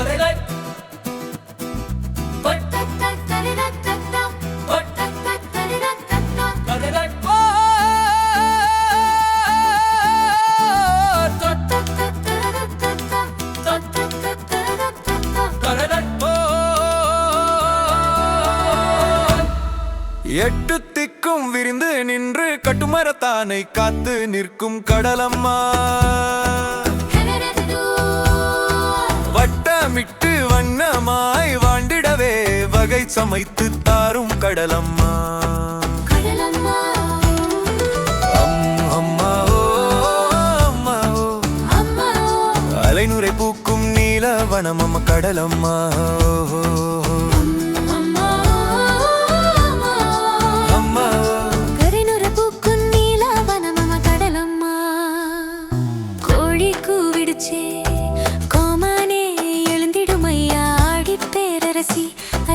கதைகள் எட்டு திக்கும் விரிந்து நின்று கட்டுமரத்தானை காத்து நிற்கும் கடலம்மா. வகை சமைத்து தாரும் கடலம்மா அம்மா அம்மா. அலைநுரை பூக்கும் நீலவனம் அம்மா கடலம்மா. அம்மா. கரைநுர பூக்கும் நீலாவனமம கடலம்மா. கோழி கூவிடுச்சே,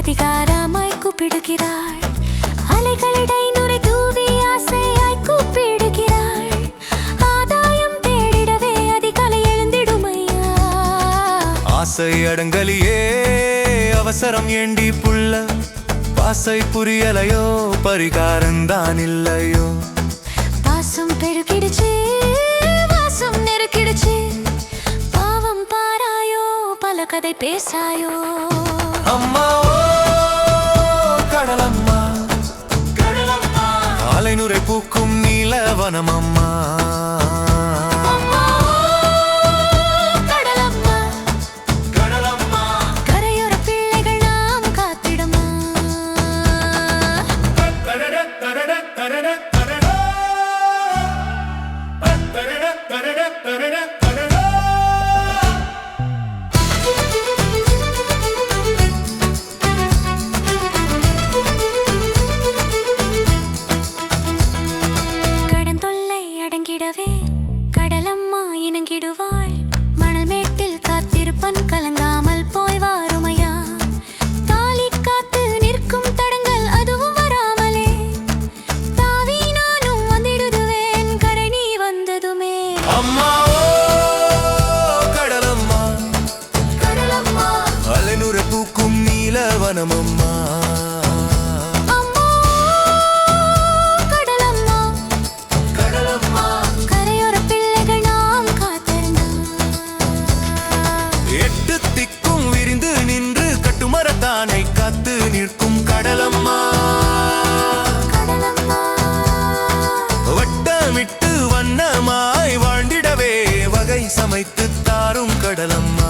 அதிகாரமாய் கூப்பிடுகிறாள். அலைகளிடை நுரை தூவி ஆசையாய் கூப்பிடுகிறாள். ஆதாயம் தேடிடவே அதிகாலை எழுந்திடுமையா? ஆசை அடங்கலியே அவசரம் ஏண்டி புள்ள? பாசை புரியலையோ பரிகாரந்தான் இல்லையோ? பாசம் பெருக்கிடுச்சு வாசம் நெருக்கிடுச்சு. பாவம் பாராயோ பல கதை பேசாயோ? அம்மா அலைநுரை பூக்கும் நீலவனம் அம்மா இணங்கிடுவாள் மணல் மேட்டில் காத்திருப்பன் கலங்காமல் போய் வாருமையா தாலி காத்து நிற்கும் தடங்கள் அதுவும் வராமலே. தாவி நானும் வந்திடுதுவேன் கரை நீ வந்ததுமே. அம்மா கடலம்மா. கடலம்மா. அலைநுரை பூக்கும் நீலவனம் కడలమ్మ